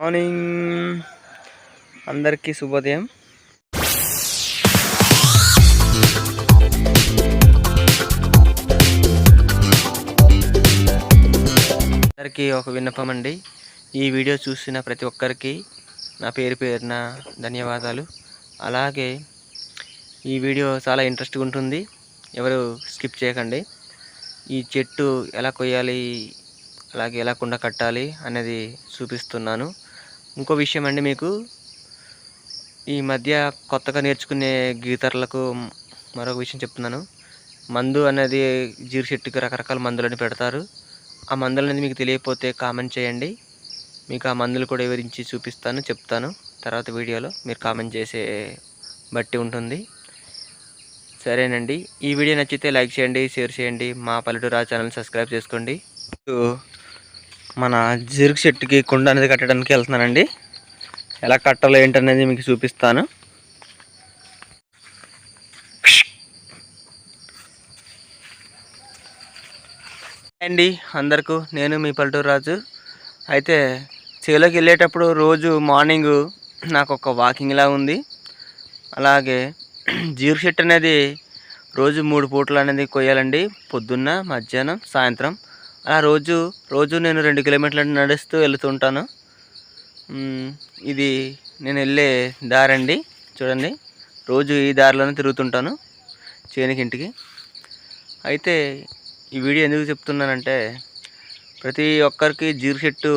Morning. అందరికీ శుభోదయం. అందరికీ ఒక విన్నపం అండి. ఈ వీడియో చూసిన ప్రతి ఒక్కరికి నా పేరు పేరున ధన్యవాదాలు. అలాగే ఈ వీడియో చాలా ఇంట్రెస్ట్గా ఉంటుంది. ఎవరు స్కిప్ చేయకండి. ఈ చెట్టు ఎలా కొయ్యాలి అలాగే ఎలా కుండ కట్టాలి అనేది చూపిస్తున్నాను. ఇంకో విషయం అండి మీకు. ఈ మధ్య కొత్తగా నేర్చుకునే గీతర్లకు మరొక విషయం చెప్తున్నాను. మందు అనేది జీరు చెట్టుకి రకరకాల మందులని పెడతారు. ఆ మందులు అనేది మీకు తెలియకపోతే కామెంట్ చేయండి. మీకు ఆ మందులు కూడా వివరించి చూపిస్తాను చెప్తాను. తర్వాత వీడియోలో మీరు కామెంట్ చేసే బట్టి ఉంటుంది. సరేనండి. ఈ వీడియో నచ్చితే లైక్ చేయండి షేర్ చేయండి. మా పల్లెటూరు ఛానల్ సబ్స్క్రైబ్ చేసుకోండి. మన జీరుకు చెట్టుకి కుండ అనేది కట్టడానికి వెళ్తున్నానండి. ఎలా కట్టాలో ఏంటనేది మీకు చూపిస్తాను. అండి అందరికీ నేను మీ పల్లెటూరు రాజు. అయితే చేలోకి వెళ్ళేటప్పుడు రోజు మార్నింగ్ నాకు ఒక వాకింగ్లా ఉంది. అలాగే జీరు చెట్టు అనేది రోజు మూడు పూటలు అనేది కొయ్యాలండి. పొద్దున్న మధ్యాహ్నం సాయంత్రం. అలా రోజు రోజు నేను రెండు కిలోమీటర్లు నడుస్తూ వెళుతుంటాను. ఇది నేను వెళ్ళే దారి అండి చూడండి. రోజు ఈ దారిలోనే తిరుగుతుంటాను చేనికి ఇంటికి. అయితే ఈ వీడియో ఎందుకు చెప్తున్నానంటే ప్రతి ఒక్కరికి జీరు చెట్టు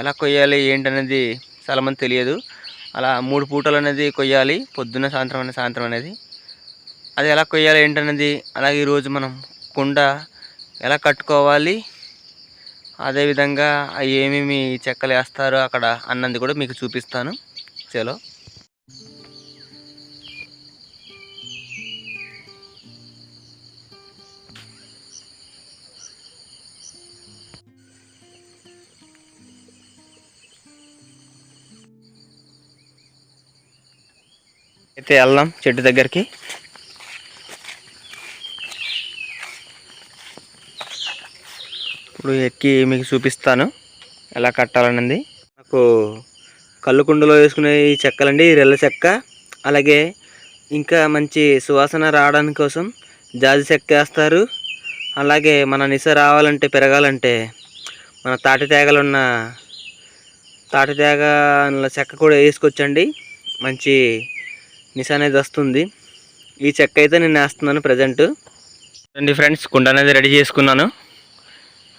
ఎలా కొయ్యాలి ఏంటనేది చాలామంది తెలియదు. అలా మూడు పూటలు అనేది కొయ్యాలి పొద్దున్న సాయంత్రం అనేది సాయంత్రం అనేది. అది ఎలా కొయ్యాలి ఏంటనేది అలాగే ఈరోజు మనం కుండ ఎలా కట్టుకోవాలి అదేవిధంగా ఏమేమి చెక్కలు వేస్తారో అక్కడ అన్నది కూడా మీకు చూపిస్తాను. చలో. అయితే వెళ్దాం చెట్టు దగ్గరికి. ఇప్పుడు ఎక్కి మీకు చూపిస్తాను. ఎలా కట్టాలనేది. నాకు కళ్ళుకుండలో వేసుకునే ఈ చెక్కలండి రెల్ల చెక్క. అలాగే ఇంకా మంచి సువాసన రావడానికి కోసం జాజి చెక్క వేస్తారు. అలాగే మన నిస రావాలంటే పెరగాలంటే మన తాటి తేగలున్న తాటి తేగ చెక్క కూడా వేసుకొచ్చండి మంచి నిస అనేది వస్తుంది. ఈ చెక్క అయితే నేను వేస్తున్నాను ప్రజెంట్. రండి ఫ్రెండ్స్ కుండ అనేది రెడీ చేసుకున్నాను.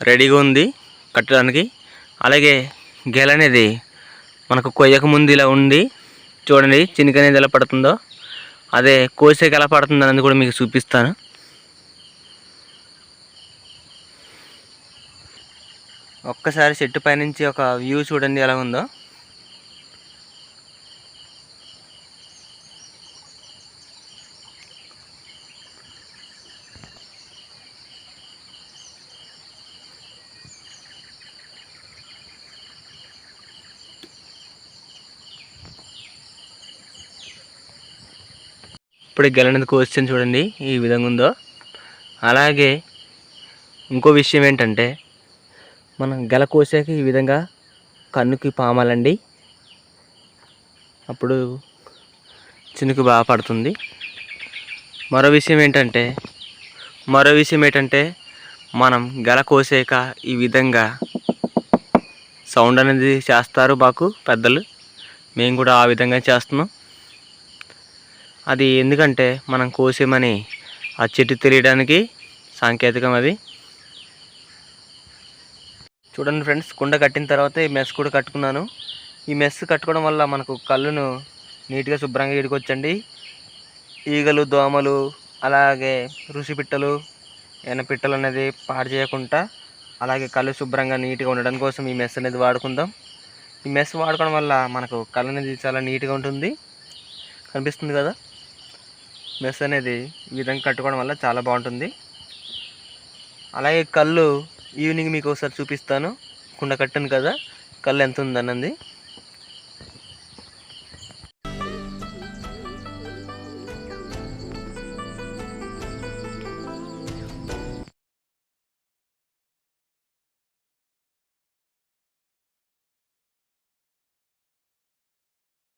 రెడీగా ఉంది కట్టడానికి. అలాగే గెల అనేది మనకు కొయ్యక ముందు ఇలా ఉంది. చూడండి చినిక అనేది ఎలా పడుతుందో. అదే కోసేకి ఎలా పడుతుంది అనేది కూడా మీకు చూపిస్తాను. ఒక్కసారి చెట్టు పైనుంచి ఒక వ్యూ చూడండి ఎలా ఉందో. ఇప్పుడు గెలనది అనేది చూడండి ఈ విధంగా ఉందో. అలాగే ఇంకో విషయం ఏంటంటే మనం గెల కోసాక ఈ విధంగా కన్నుకి పామాలండి. అప్పుడు చినుకు బాగా పడుతుంది. మరో విషయం ఏంటంటే మరో విషయం ఏంటంటే మనం గెల కోసాక ఈ విధంగా సౌండ్ అనేది చేస్తారు మాకు పెద్దలు. మేము కూడా ఆ విధంగా చేస్తున్నాం. అది ఎందుకంటే మనం కోసేమని ఆ చెట్టు తెలియడానికి సాంకేతికం అది. చూడండి ఫ్రెండ్స్ కుండ కట్టిన తర్వాత ఈ మెస్ కూడా కట్టుకున్నాను. ఈ మెస్ కట్టుకోవడం వల్ల మనకు కళ్ళును నీట్గా శుభ్రంగా ఇడుకొచ్చండి ఈగలు దోమలు అలాగే రుసిపిట్టలు పిట్టలు అనేది పాడు చేయకుండా అలాగే కళ్ళు శుభ్రంగా నీట్గా ఉండడం కోసం ఈ మెస్ అనేది వాడుకుందాం. ఈ మెస్ వాడుకోవడం వల్ల మనకు కళ్ళు అనేది చాలా నీట్గా ఉంటుంది. కనిపిస్తుంది కదా? మెస్ అనేది ఈ విధంగా కట్టుకోవడం వల్ల చాలా బాగుంటుంది. అలాగే కళ్ళు ఈవినింగ్ మీకు ఒకసారి చూపిస్తాను. కుండ కట్టాను కదా కళ్ళు ఎంత ఉందన్నది.